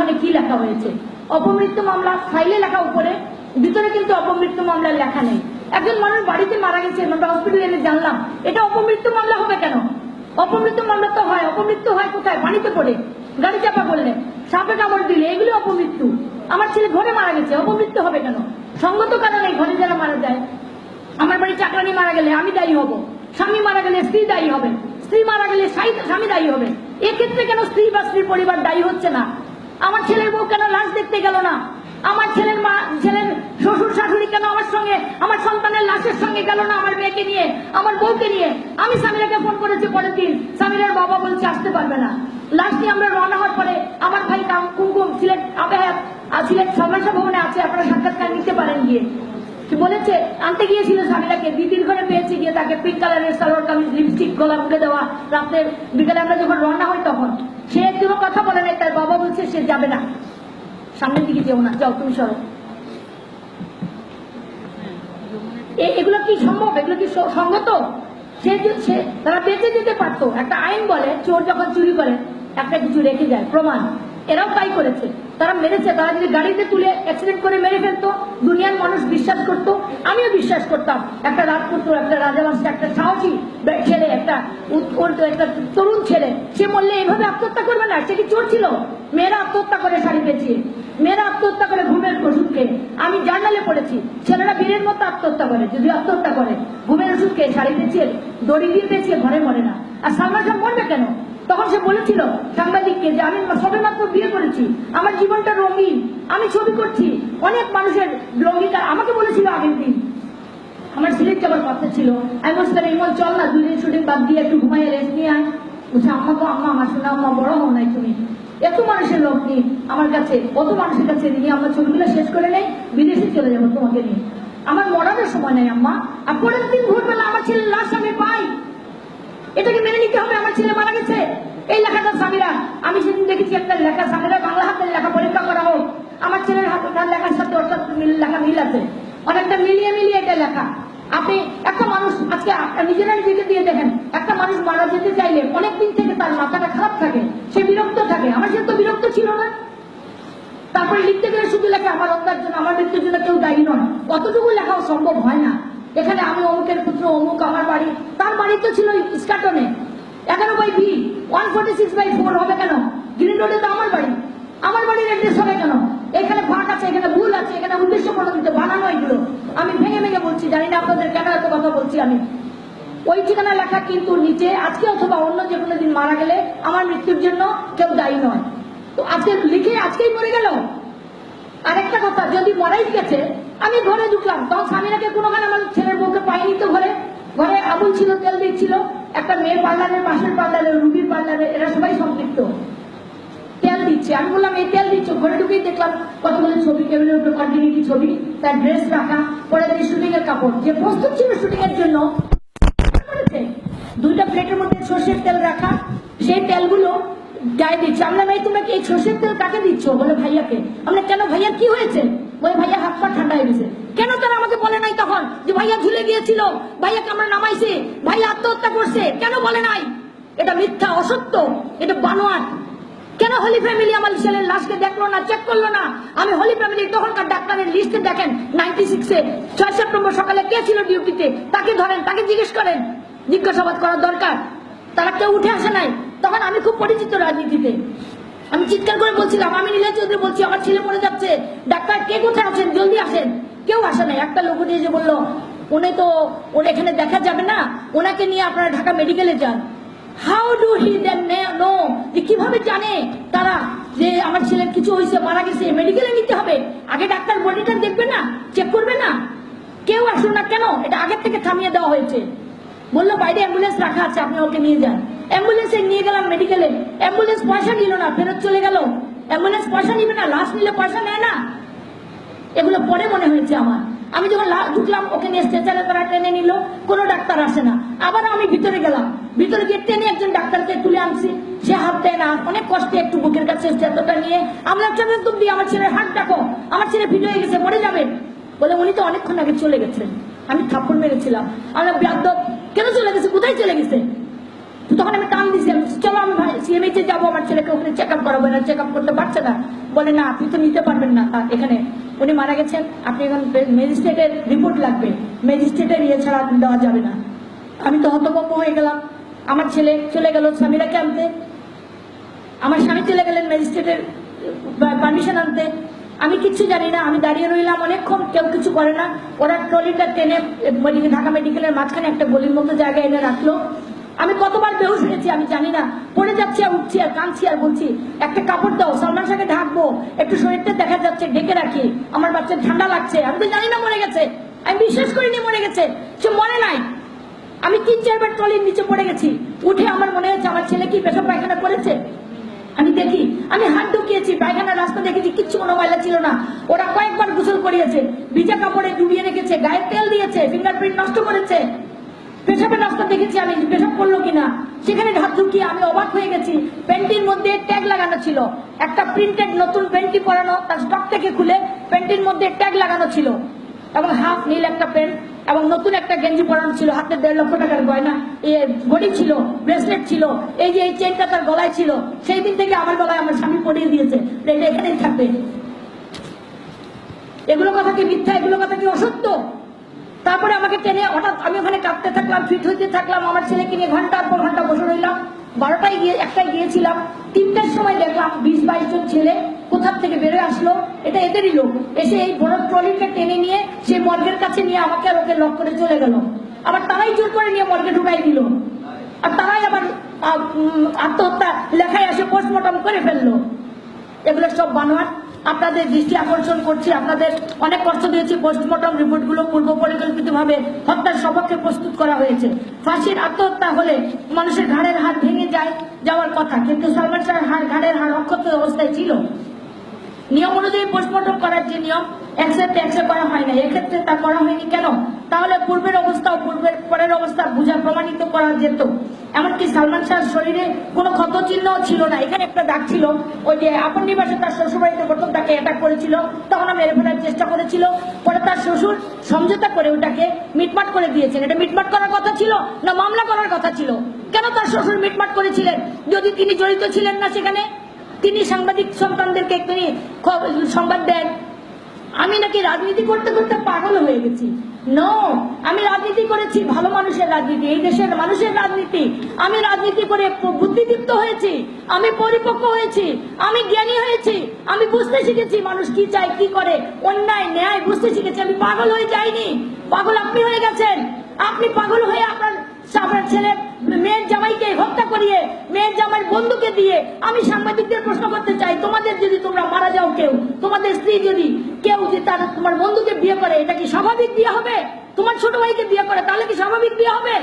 ওখানে কি লেখা হয়েছে? অপমৃত্যু মামলা ফাইলে লেখা উপরে, ভিতরে কিন্তু অপমৃত্যু মামলার লেখা নেই। একজন মানুষ বাড়িতে মারা গেছে, আমরা হসপিটালে এনে জানলাম, এটা অপমৃত্যু মামলা হবে কেন? অপমৃত্যু মামলা তো হয়, অপমৃত্যু হয় কোথায়? পানিতে পড়ে। গাড়ি চাপা করলে সাপে কামড় দিলে, এগুলো অপমৃত্যু। আমার ছেলে ঘরে মারা গেছে, অপমৃত্যু হবে কেন? সঙ্গত কারণে ঘরে যারা মারা যায়, আমার বাড়ি চাকরানি মারা গেলে আমি দায়ী হব। স্বামী মারা গেলে স্ত্রী দায়ী হবে। স্ত্রী মারা গেলে স্বামী দায়ী হবে। এক্ষেত্রে কেন স্ত্রী বা স্ত্রীর পরিবার দায়ী হচ্ছে না? আমার ছেলের বউ কেন লাশ দেখতে গেল না? আমার ছেলের মা, ছেলের শ্বশুর শাশুড়ি কেন আমার সঙ্গে, আমার সন্তানের লাশের সঙ্গে গেল না আমার মেয়েকে নিয়ে, আমার বউকে নিয়ে? আমি সামিরাকে ফোন করেছি পরের দিন। সামিরার বাবা বলছে, আসতে পারবে না। লাশ নিয়ে আমরা রওনা হওয়ার পরে আমার ভাই কাম- কুমকুম সিলেট আবেহাত সিলেট সমাজা ভবনে আছে, আপনারা সাক্ষাৎকার নিতে পারেন গিয়ে। বলেছে, আনতে গিয়েছিল সামিরাকে দিদির ঘরে পেয়েছে গিয়ে তাকে পিঙ্ক কালারের সালোয়ার কামিজ লিপস্টিক গলা মুখে দেওয়া। রাত্রে বিকেলে আমরা যখন রওনা হই তখন, সে একদিনও কথা বলে নাই, তার বাবা বলছে, সে যাবে না। সামনের দিকে যেও না, যাও, তুমি সরো। এগুলো কি সম্ভব? এগুলো কি সঙ্গত? সে যে- তারা বেঁচে যেতে পারতো। একটা আইন বলে, চোর যখন চুরি করে, একটা কিছু রেখে যায়, প্রমাণ। এরাও তাই করেছে। তারা মেরেছে, তারা যদি গাড়িতে তুলে অ্যাক্সিডেন্ট করে মেরে ফেলতো, দুনিয়ার মানুষ বিশ্বাস করত, আমিও বিশ্বাস করতাম। একটা রাজপুত্র, একটা রাজাবংশ একটা সাহসী ছেলে, একটা একটা তরুণ ছেলে, সে বললে এভাবে আত্মহত্যা করবে না, সে কি চোর ছিল? মেয়েরা আত্মহত্যা করে শাড়ি পেঁচিয়ে মেয়েরা আত্মহত্যা করে ঘুমের ওষুধ খেয়ে আমি জার্নালে পড়েছি, ছেলেরা বীরের মতো আত্মহত্যা করে যদি আত্মহত্যা করে। ঘুমের ওষুধ খেয়ে শাড়ি পেঁচিয়ে দড়ি দিয়ে পেঁচিয়ে ঘরে মরে না। আর সালমান খান মরবে কেন? তখন সে বলেছিল সাংবাদিককে যে, আমি সবে মাত্র বিয়ে করেছি। আমার জীবনটা রঙিন। আমি ছবি করছি। অনেক মানুষের রঙিন আমাকে বলেছিল আগের দিন। আমার সিলেট যাবার কথা ছিল, আমি বলছি, তাহলে ইমন, চল না, দুদিন শুটিং বাদ দিয়ে একটু ঘুমাই রেস্ট নিয়ে আয়। বলছে, আম্মা তো আম্মা, আমার শোনা আম্মা, বড় হও নাই তুমি। এত মানুষের লোক নেই আমার কাছে, কত মানুষের কাছে নিয়ে আমার ছবিগুলো শেষ করে নেই, বিদেশে চলে যাব তোমাকে নিয়ে। আমার মরানোর সময় নেই, আম্মা। আর পরের দিন ভোরবেলা আমার ছেলের লাশ আমি পাই। এটাকে মেনে নিতে হবে, আমার ছেলে মারা গেছে। এই লেখাটা সামিরা আমি সেদিন দেখেছি একটা লেখা সামিরা বাংলা হাতের লেখা পরীক্ষা করা হোক। আমার ছেলের হাত তার লেখার সাথে মিল- লেখা মিল আছে। অনেকটা মিলিয়ে মিলিয়ে এটা লেখা। আপনি একটা মানুষ, আজকে নিজেরা নিজেকে দিয়ে দেখেন, একটা মানুষ মারা যেতে চাইলে অনেক দিন থেকে তার মাথাটা খারাপ থাকে, সে বিরক্ত থাকে। আমার সে তো বিরক্ত ছিল না। তারপরে লিখতে গেলে শুধু লেখা, আমার অন্যার জন্য, আমার মৃত্যুর জন্য কেউ দায়ী নয়। অতটুকু লেখাও সম্ভব হয় না। এখানে আমি অমুকের পুত্র, অমুক আমার বাড়ি। তার বাড়ি তো ছিল by B one forty six by four হবে কেন? গ্রিন রোডে আমার বাড়ি। আমার বাড়ির অ্যাড্রেস হবে কেন? এখানে ফাঁক আছে, এখানে ভুল আছে, এখানে উদ্দেশ্য প্রণোদিত, বানানো এগুলো। আমি ভেঙে ভেঙে বলছি, জানি না আপনাদের কেন এত কথা বলছি আমি। ওই ঠিকানা লেখা কিন্তু নিচে, আজকে অথবা অন্য যে কোনো দিন মারা গেলে আমার মৃত্যুর জন্য কেউ দায়ী নয়। তো আজকে লিখে আজকেই মরে গেল। আরেকটা কথা, যদি মরাই গেছে, আমি ঘরে ঢুকলাম। তখন স্বামীরাকে কোনোখানে আমার ছেলের বউকে পাইনি তো ঘরে? ঘরে আবুল ছিল, তেল দিচ্ছিল। একটা মেয়ের পার্লারের পাশের পার্লারে রুবির পার্লারে এরা সবাই সম্পৃক্ত। তেল দিচ্ছে। আমি বললাম, এই তেল দিচ্ছ? ঘরে ঢুকেই দেখলাম কতগুলো ছবি, টেবিলের উপর কন্টিনিউটি ছবি, তার ড্রেস রাখা, পরে দিয়ে শুটিং এর কাপড়। যে প্রস্তুত ছিল শুটিং এর জন্য দুইটা প্লেটের মধ্যে সর্ষের তেল রাখা, সেই তেলগুলো গায়ে দিচ্ছে। আমরা ভাই, তোমরা কি এই সর্ষের তেল কাকে দিচ্ছ? বলে, ভাইয়াকে। আমরা, কেন ভাইয়া, কি হয়েছে? বলে, ভাইয়া হাত পা ঠান্ডা হয়ে গেছে। কেন তারা আমাকে বলে নাই তখন যে ভাইয়া ঝুলে গিয়েছিল? ভাইয়াকে আমরা নামাইছি। ভাইয়া আত্মহত্যা করছে। কেন বলে নাই? এটা মিথ্যা, অসত্য, এটা বানোয়াট। কেন হলি ফ্যামিলি আমার ছেলের লাশকে দেখল না চেক করল না? আমি হলি ফ্যামিলি তখনকার ডাক্তারের লিস্টে দেখেন নাইনটি সিক্সে ছয় সেপ্টেম্বর সকালে কে ছিল ডিউটিতে? তাকে ধরেন, তাকে জিজ্ঞেস করেন। জিজ্ঞাসাবাদ করা দরকার। তারা কেউ উঠে আসে নাই। তখন আমি খুব পরিচিত রাজনীতিতে। আমি চিৎকার করে বলছিলাম, আমি নীলা চৌধুরী বলছি, আমার ছেলে মরে যাচ্ছে। ডাক্তার কে কোথায় আছেন? জলদি আসেন। কেউ আসে নাই একটা লোক উঠে এসে বলল, উনি তো ওর এখানে দেখা যাবে না। ওনাকে নিয়ে আপনারা ঢাকা মেডিকেলে যান। How do he then know যে কীভাবে জানে তারা যে আমার ছেলের কিছু হয়েছে, মারা গেছে, মেডিকেলে নিতে হবে? আগে ডাক্তার বডিটা দেখবে না? চেক করবে না? কেউ আসুন না কেন? এটা আগের থেকে থামিয়ে দেওয়া হয়েছে। বলল, বাইরে অ্যাম্বুলেন্স রাখা আছে, আপনি ওকে নিয়ে যান। অ্যাম্বুলেন্সে নিয়ে গেলাম মেডিকেলে। অ্যাম্বুলেন্স পয়সা নিল না, ফেরত চলে গেল। অ্যাম্বুলেন্স পয়সা নিবে না, লাশ নিলে পয়সা নেয় না। এগুলো পরে মনে হয়েছে আমার। আমি যখন ঢুকলাম, ওকে নিয়ে স্ট্রেচারে তারা টেনে নিল, কোনো ডাক্তার আসে না। আবার আমি ভিতরে গেলাম। ভিতরে গিয়ে টেনে একজন ডাক্তারকে তুলে আনছি। সে হাত দেয় না। অনেক কষ্টে একটু বুকের কাছে স্ট্রেচারটা নিয়ে। আমরা একটা তুম দিয়ে আমার ছেলের হাত ডাকো আমার ছেলে ভিডিও হয়ে গেছে, মরে যাবে। বলে উনি তো অনেকক্ষণ আগে চলে গেছেন। আমি থাপ্পড় মেরেছিলাম। আমরা ব্যাধব কেন চলে গেছে? কোথায় চলে গেছে? তখন আমি টান দিছি আমি চলো, আমি ভাই সিএমএইচে যাব। আমার ছেলেকে ওখানে চেক আপ করাবো। না চেক আপ করতে পারছে না। বলে, না, আপনি তো নিতে পারবেন না এখানে। উনি মারা গেছেন, আপনি এখন ম্যাজিস্ট্রেটের রিপোর্ট লাগবে। ম্যাজিস্ট্রেটের ইয়ে ছাড়া দেওয়া যাবে না। আমি তো হতভম্ব হয়ে গেলাম। আমার ছেলে চলে গেল স্বামীরাকে আনতে। আমার স্বামী চলে গেলেন ম্যাজিস্ট্রেটের পারমিশন আনতে। আমি কিচ্ছু জানি না, আমি দাঁড়িয়ে রইলাম অনেকক্ষণ, কেউ কিছু করে না। ওরা ট্রলিটা টেনে ঢাকা মেডিকেলের মাঝখানে একটা গলির মতো জায়গায় এনে রাখল। আমি কতবার বেহুশ হয়েছি আমি জানি না। পড়ে যাচ্ছি আর উঠছি আর কাঁদছি আর বলছি, একটা কাপড় দাও, সালমান শাহকে ঢাকবো, একটু শরীরটা দেখা যাচ্ছে, ঢেকে রাখি, আমার বাচ্চার ঠান্ডা লাগছে, আমি তো জানি না মরে গেছে, আমি বিশ্বাস করিনি মরে গেছে, সে মরে নাই। আমি তিন চারবার ট্রলির নিচে পড়ে গেছি, উঠে আমার মনে হচ্ছে আমার ছেলে কি পেশা পায়খানা করেছে? আমি দেখি, আমি হাত ঢুকিয়েছি, পায়খানার রাস্তা দেখেছি, কিচ্ছু কোনো ময়লা ছিল না। ওরা কয়েকবার গোসল করিয়েছে, ভিজা কাপড়ে ডুবিয়ে রেখেছে, গায়ে তেল দিয়েছে ফিঙ্গারপ্রিন্ট নষ্ট করেছে। পেশাবের রাস্তা দেখেছি আমি, পেশাব করল কিনা? সেখানে হাত ঢুকিয়ে আমি অবাক হয়ে গেছি। প্যান্টির মধ্যে ট্যাগ লাগানো ছিল। একটা প্রিন্টেড নতুন প্যান্টি পরানো, তার স্টক থেকে খুলে প্যান্টির মধ্যে ট্যাগ লাগানো ছিল। এবং হাফ নীল একটা প্যান্ট এবং নতুন একটা গেঞ্জি পরানো ছিল। হাতে দেড় লক্ষ টাকার গয়না। ঘড়ি ছিল ব্রেসলেট ছিল, এই যে এই চেনটা তার গলায় ছিল, সেই দিন থেকে আমার গলায় আমার স্বামী পরিয়ে দিয়েছে। এখানেই থাকবে। এগুলো কথা কি মিথ্যা? এগুলো কথা কি অসত্য? তারপরে আমাকে টেনে হঠাৎ আমি ওখানে কাঁদতে থাকলাম, ফিট হইতে থাকলাম, আমার ছেলেকে নিয়ে ঘণ্টার পর ঘণ্টা বসে রইলাম। বারোটায় গিয়ে একটাই গিয়েছিলাম, তিনটার সময় দেখলাম বিশ বাইশ জন ছেলে কোথার থেকে বেরোয় আসলো, এটা এদেরই লোক। এসে এই বড় ট্রলিটা টেনে নিয়ে সে মর্গের কাছে নিয়ে আমাকে আর ওকে লক করে চলে গেল। আবার তারাই জোর করে নিয়ে মর্গে ঢুকাই দিল। আর তারাই আবার আত্মহত্যা লেখায় এসে পোস্টমর্টম করে ফেলল। এগুলো সব বানোয়ার আপনাদের দৃষ্টি আকর্ষণ করছি, আপনাদের অনেক কষ্ট দিয়েছি পোস্টমর্টম রিপোর্টগুলো পূর্ব পরিকল্পিতভাবে হত্যার সপক্ষে প্রস্তুত করা হয়েছে। ফাঁসির আত্মহত্যা হলে মানুষের ঘাড়ের হাত ভেঙে যায় যাওয়ার কথা, কিন্তু সালমান শাহের হাড়, ঘাড়ের হাড় অক্ষত অবস্থায় ছিল। নিয়ম অনুযায়ী পোস্টমর্টম করার যে নিয়ম একসেপ্ট একসেপ্ট করা হয় না। এক্ষেত্রে তা করা হয়নি কেন? তাহলে পূর্বের অবস্থা পূর্বের পরের অবস্থা বুঝা প্রমাণিত করা যেত। এমনকি সালমান শাহর শরীরে কোনো ক্ষত চিহ্ন ছিল না। এখানে একটা দাগ ছিল, ওই যে আপন নিবাসে তার শ্বশুরবাড়িতে প্রথম তাকে অ্যাটাক করেছিল, তখন মেরে ফেলার চেষ্টা করেছিল। পরে তার শ্বশুর সমঝোতা করে ওটাকে মিটমাট করে দিয়েছেন। এটা মিটমাট করার কথা ছিল না মামলা করার কথা ছিল? কেন তার শ্বশুর মিটমাট করেছিলেন? যদি তিনি জড়িত ছিলেন না সেখানে? তিনি সাংবাদিক সন্তানদেরকে তিনি সংবাদ দেন। আমি নাকি রাজনীতি করতে করতে পাগল হয়ে গেছি। নো আমি রাজনীতি করেছি ভালো মানুষের রাজনীতি, এই দেশের মানুষের রাজনীতি। আমি রাজনীতি করে বুদ্ধিদীপ্ত হয়েছি, আমি পরিপক্ক হয়েছি, আমি জ্ঞানী হয়েছি, আমি বুঝতে শিখেছি মানুষ কি চায়, কি করে। অন্যায়, ন্যায় বুঝতে শিখেছি, আমি পাগল হয়ে যাইনি। পাগল আপনি হয়ে গেছেন। আপনি পাগল হয়ে আপনার আপনার ছেলে মেয়ের জামাইকে হত্যা করিয়ে, মেয়ের জামাইয়ের বন্ধুকে দিয়ে আমি সাংবাদিকদের প্রশ্ন করতে চাই, তোমাদের যদি তোমরা মারা যাও কেউ, তোমাদের স্ত্রী যদি কেউ যে তার, তোমার বন্ধুকে বিয়ে করে, এটা কি স্বাভাবিক বিয়ে হবে? তোমার ছোট ভাইকে বিয়ে করে, তাহলে কি স্বাভাবিক বিয়ে হবে?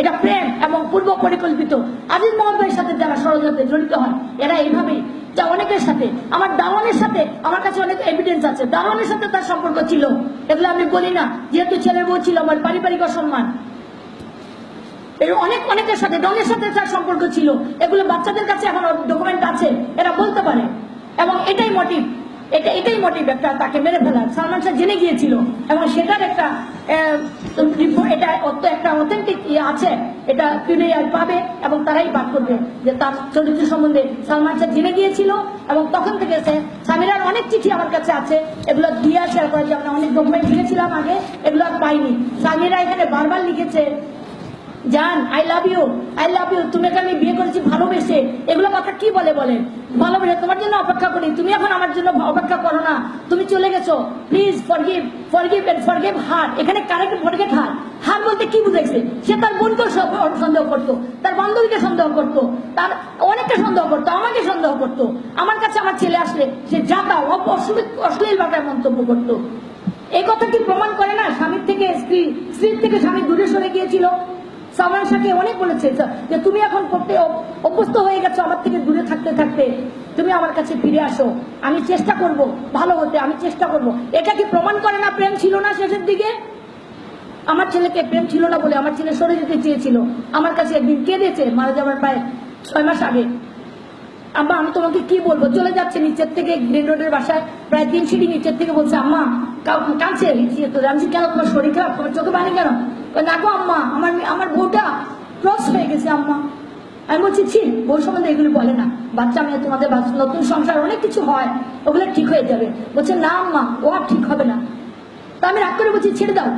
এটা প্রেম এবং পূর্ব পরিকল্পিত। আজিজ মোহাম্মদ ভাইয়ের সাথে যারা ষড়যন্ত্রে জড়িত হয় এরা এইভাবেই যা অনেকের সাথে, আমার দারোয়ানের সাথে, আমার কাছে অনেক এভিডেন্স আছে। দারোয়ানের সাথে তার সম্পর্ক ছিল। এগুলো আমি বলি না, যেহেতু ছেলের বউ ছিল, আমার পারিবারিক অসম্মান। এর অনেক অনেকের সাথে ডনের সাথে তার সম্পর্ক ছিল। এগুলো বাচ্চাদের কাছে এখন ডকুমেন্ট আছে, এরা বলতে পারে। এবং এটাই মোটিভ এটা এটাই মোটিভ একটা তাকে মেরে ফেলার। সালমান শাহ জেনে গিয়েছিল, এবং সেটার একটা এটা একটা অথেন্টিক ইয়ে আছে, এটা পিডিআর পাবে, এবং তারাই বাদ করবে যে তার চরিত্র সম্বন্ধে সালমান শাহ জেনে গিয়েছিল, এবং তখন থেকে সে সামিরার অনেক চিঠি আমার কাছে আছে, এগুলো দিয়ে শেয়ার করেছি আমরা অনেক ডকুমেন্ট লিখেছিলাম আগে, এগুলো আর পাইনি। সামিরা এখানে বারবার লিখেছে জান I love you I love you তুমি আমি বিয়ে করেছি ভালোবেসে। এগুলো কথা কি বলে বলে? ভালোবেসে, তোমার জন্য অপেক্ষা করি, তুমি এখন আমার জন্য অপেক্ষা করো না। তুমি চলে গেছো please forgive forgive and forgive her এখানে কারেক্ট ফরগেট হার হার বলতে কি বুঝেছে সে তার বোনকে সন্দেহ করতো, তার বান্ধবীকে সন্দেহ করতো, তার অনেককে সন্দেহ করতো, আমাকে সন্দেহ করতো। আমার কাছে আমার ছেলে আসলে, সে যাতা অশ্লীল ভাষায় মন্তব্য করতো। এই কথা কি প্রমাণ করে না? স্বামীর থেকে স্ত্রী, স্ত্রীর থেকে স্বামী দূরে সরে গিয়েছিল? সালমান শাহকে অনেক বলেছে যে তুমি এখন করতে অভ্যস্ত হয়ে গেছো আমার থেকে দূরে থাকতে থাকতে। তুমি আমার কাছে ফিরে আসো। আমি চেষ্টা করব ভালো হতে, আমি চেষ্টা করব। এটা কি প্রমাণ করে না প্রেম ছিল না শেষের দিকে? আমার ছেলেকে প্রেম ছিল না বলে আমার ছেলে সরে যেতে চেয়েছিল। আমার কাছে একদিন কেঁদেছে, মারা যাওয়ার প্রায় ছয় মাস আগে। আম্মা আমি তোমাকে কি বলব? চলে যাচ্ছে নিচের থেকে, গ্রিন রোডের বাসায়। প্রায় তিন সিঁড়ি নিচের থেকে বলছে, আম্মা, কাউ- কাঁদছে? তো জানছি কেন তোমার শরীর খারাপ? তোমার চোখে পানি কেন? না গো আম্মা, আমার আমার বউটা ক্রস আম্মা। আমি বলছি, ছি বউ সম্বন্ধে এগুলো বলে না। বাচ্চা মেয়ে, তোমাদের নতুন সংসার, অনেক কিছু হয়, ওগুলো ঠিক হয়ে যাবে। বলছে, না আম্মা, ও আর ঠিক হবে না। তা আমি রাগ করে বলছি, ছেড়ে দাও।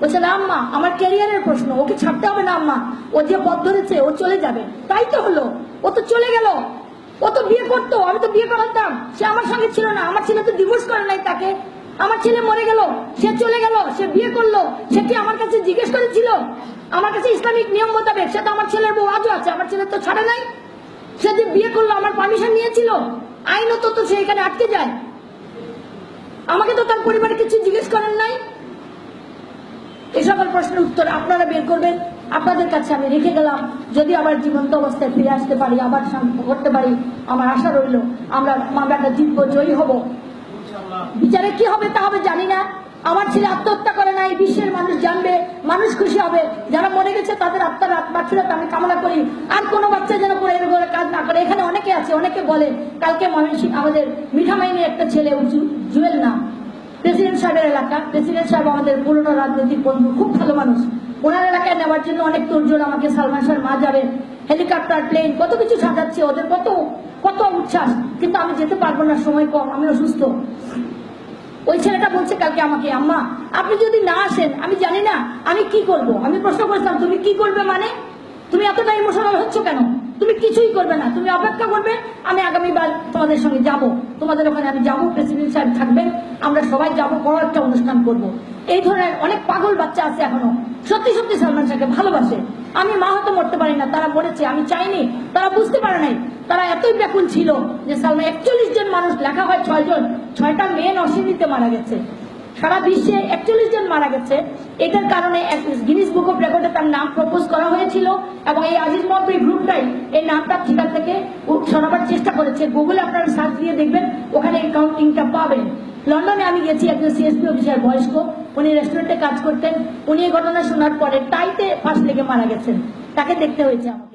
বলছে, না আম্মা, আমার ক্যারিয়ারের প্রশ্ন, ওকে ছাড়তে হবে না আম্মা। ও যে পথ ধরেছে, ও চলে যাবে। তাই তো হলো, ও তো চলে গেল। ও তো বিয়ে করতো, আমি তো বিয়ে করাতাম। সে আমার সঙ্গে ছিল না, আমার ছেলে তো ডিভোর্স করে নাই তাকে। আমার ছেলে মরে গেল, সে চলে গেল, সে বিয়ে করল, সে কি আমার কাছে জিজ্ঞেস করেছিল? আমার কাছে ইসলামিক নিয়ম মোতাবেক, সে তো আমার ছেলের বউ আজও আছে, আমার ছেলে তো ছাড়ে নাই। সে যে বিয়ে করল, আমার পারমিশন নিয়েছিল, আইনত তো সে এখানে আটকে যায়। আমাকে তো তার পরিবারে কিছু জিজ্ঞেস করেন নাই। এই সকল প্রশ্নের উত্তর আপনারা বের করবেন। আপনাদের কাছে আমি রেখে গেলাম। যদি আমার জীবন্ত অবস্থায় ফিরে আসতে পারি, আবার করতে পারি, আমার আশা রইল, আমরা মামলাটা জিতবো জয়ী হব। বিচারে কি হবে তা হবে জানি না। আমার ছেলে আত্মহত্যা করে নাই, বিশ্বের মানুষ জানবে, মানুষ খুশি হবে। যারা মরে গেছে, তাদের আত্মার আত্মার আমি কামনা করি। আর কোনো বাচ্চা যেন করে এরকম কাজ না করে। এখানে অনেকে আছে, অনেকে বলে, কালকে ময়মনসিংহ আমাদের মিঠামাইনের একটা ছেলে জুয়েল নাম। প্রেসিডেন্ট সাহেবের এলাকা। প্রেসিডেন্ট সাহেব আমাদের পুরনো রাজনৈতিক বন্ধু, খুব ভালো মানুষ। ওনার এলাকায় নেওয়ার জন্য অনেক তোরজোর আমাকে সালমান শাহের মা যাবেন হেলিকপ্টার, প্লেন, কত কিছু সাজাচ্ছে ওদের, কত কত উচ্ছ্বাস। কিন্তু আমি যেতে পারব না, সময় কম, আমি অসুস্থ। ওই ছেলেটা বলছে কালকে আমাকে, আম্মা, আপনি যদি না আসেন, আমি জানি না, আমি কি করব? আমি প্রশ্ন করেছিলাম, তুমি কি করবে মানে? তুমি এতটা ইমোশনাল হচ্ছ কেন? তুমি কিছুই করবে না, তুমি অপেক্ষা করবে, আমি আগামীবার তোমাদের সঙ্গে যাব। তোমাদের ওখানে আমি যাব, প্রেসিডেন্ট সাহেব থাকবেন, আমরা সবাই যাব, বড় একটা অনুষ্ঠান করব। এই ধরনের অনেক পাগল বাচ্চা আছে এখনও। সত্যি সত্যি সালমান শাহকে ভালোবাসে। আমি মা হতে মরতে পারি না, তারা মরেছে, আমি চাইনি, তারা বুঝতে পারে নাই, তারা এতই ব্যাকুল ছিল যে সালমান একচল্লিশ জন মানুষ, লেখা হয় ছয় জন, ছয়টা মেয়ে অশিনীতে মারা গেছে। সারা বিশ্বে একচল্লিশ জন মারা গেছে। এটার কারণে গিনিস বুক অফ রেকর্ডে তার নাম প্রপোজ করা হয়েছিল এবং এই আজিজ মহব্বী গ্রুপটাই এই নামটা ঠিকান থেকে সরাবার চেষ্টা করেছে। গুগলে আপনারা সার্চ দিয়ে দেখবেন, ওখানে কাউন্টিংটা পাবেন। লন্ডনে আমি গেছি একজন সিএসপি অফিসার বয়স্ক। উনি রেস্টুরেন্টে কাজ করতেন। উনি এই ঘটনা শোনার পরে টাইতে ফার্স্ট লেগে মারা গেছেন। তাকে দেখতে হয়েছে